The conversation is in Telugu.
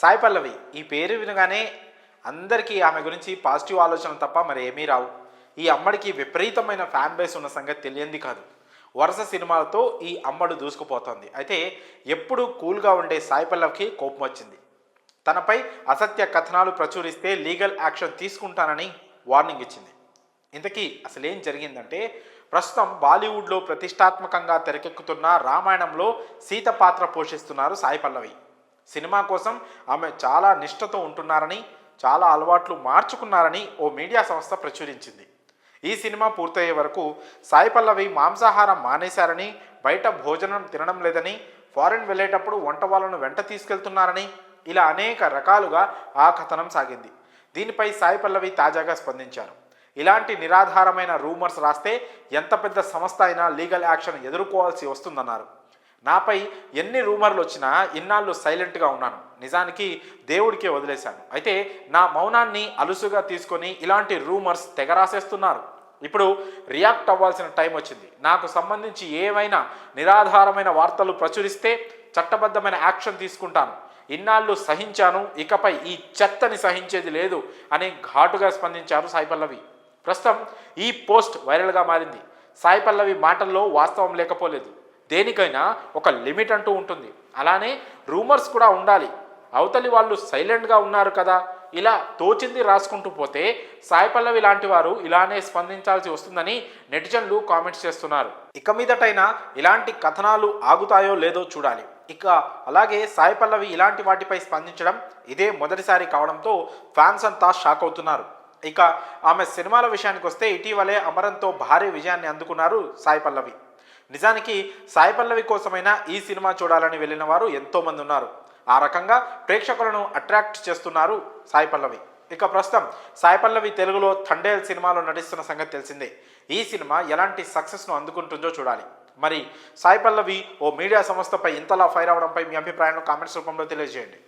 సాయి పల్లవి ఈ పేరు వినగానే అందరికీ ఆమె గురించి పాజిటివ్ ఆలోచన తప్ప మరి ఏమీ రావు. ఈ అమ్మడికి విపరీతమైన ఫ్యాన్ బేస్ ఉన్న సంగతి తెలియంది కాదు. వరుస సినిమాలతో ఈ అమ్మడు దూసుకుపోతోంది. అయితే ఎప్పుడు కూల్గా ఉండే సాయి పల్లవికి కోపం వచ్చింది. తనపై అసత్య కథనాలు ప్రచురిస్తే లీగల్ యాక్షన్ తీసుకుంటానని వార్నింగ్ ఇచ్చింది. ఇంతకీ అసలేం జరిగిందంటే ప్రస్తుతం బాలీవుడ్లో ప్రతిష్టాత్మకంగా తెరకెక్కుతున్న రామాయణంలో సీత పాత్ర పోషిస్తున్నారు సాయి పల్లవి. సినిమా కోసం ఆమె చాలా నిష్ఠతో ఉంటున్నారని చాలా అలవాట్లు మార్చుకున్నారని ఓ మీడియా సంస్థ ప్రచురించింది. ఈ సినిమా పూర్తయ్యే వరకు సాయి పల్లవి మాంసాహారం మానేశారని బయట భోజనం తినడం లేదని ఫారెన్ వెళ్ళేటప్పుడు వంట వాళ్ళను వెంట తీసుకెళ్తున్నారని ఇలా అనేక రకాలుగా ఆ కథనం సాగింది. దీనిపై సాయి పల్లవి తాజాగా స్పందించారు. ఇలాంటి నిరాధారమైన రూమర్స్ రాస్తే ఎంత పెద్ద సంస్థ అయినా లీగల్ యాక్షన్ ఎదుర్కోవాల్సి వస్తుందన్నారు. నాపై ఎన్ని రూమర్లు వచ్చినా ఇన్నాళ్ళు సైలెంట్గా ఉన్నాను. నిజానికి దేవుడికే వదిలేశాను. అయితే నా మౌనాన్ని అలుసుగా తీసుకొని ఇలాంటి రూమర్స్ తెగ రాసేస్తున్నారు ఇప్పుడు రియాక్ట్ అవ్వాల్సిన టైం వచ్చింది. నాకు సంబంధించి ఏవైనా నిరాధారమైన వార్తలు ప్రచురిస్తే చట్టబద్ధమైన యాక్షన్ తీసుకుంటాను. ఇన్నాళ్ళు సహించాను ఇకపై ఈ చెత్తని సహించేది లేదు అని ఘాటుగా స్పందించారు సాయి పల్లవి. ప్రస్తుతం ఈ పోస్ట్ వైరల్గా మారింది. సాయి పల్లవి మాటల్లో వాస్తవం లేకపోలేదు. దేనికైనా ఒక లిమిట్ అంటూ ఉంటుంది. అలానే రూమర్స్ కూడా ఉండాలి. అవతలి వాళ్ళు సైలెంట్గా ఉన్నారు కదా ఇలా తోచింది రాసుకుంటూ పోతే సాయి పల్లవి లాంటి వారు ఇలానే స్పందించాల్సి వస్తుందని నెటిజన్లు కామెంట్స్ చేస్తున్నారు. ఇక మీదటైనా ఇలాంటి కథనాలు ఆగుతాయో లేదో చూడాలి. ఇక అలాగే సాయి పల్లవి ఇలాంటి వాటిపై స్పందించడం ఇదే మొదటిసారి కావడంతో ఫ్యాన్స్ అంతా షాక్ అవుతున్నారు. ఇక ఆమె సినిమాల విషయానికి వస్తే ఇటీవలే అమరంతో భారీ విజయాన్ని అందుకున్నారు సాయి పల్లవి. నిజానికి సాయి పల్లవి కోసమైనా ఈ సినిమా చూడాలని వెళ్ళిన వారు ఎంతోమంది ఉన్నారు. ఆ రకంగా ప్రేక్షకులను అట్రాక్ట్ చేస్తున్నారు సాయి పల్లవి. ఇక ప్రస్తుతం సాయి పల్లవి తెలుగులో థండేల్ సినిమాలో నటిస్తున్న సంగతి తెలిసిందే. ఈ సినిమా ఎలాంటి సక్సెస్ను అందుకుంటుందో చూడాలి. మరి సాయి పల్లవి ఓ మీడియా సంస్థపై ఇంతలా ఫైర్ అవడంపై మీ అభిప్రాయాలను కామెంట్స్ రూపంలో తెలియజేయండి.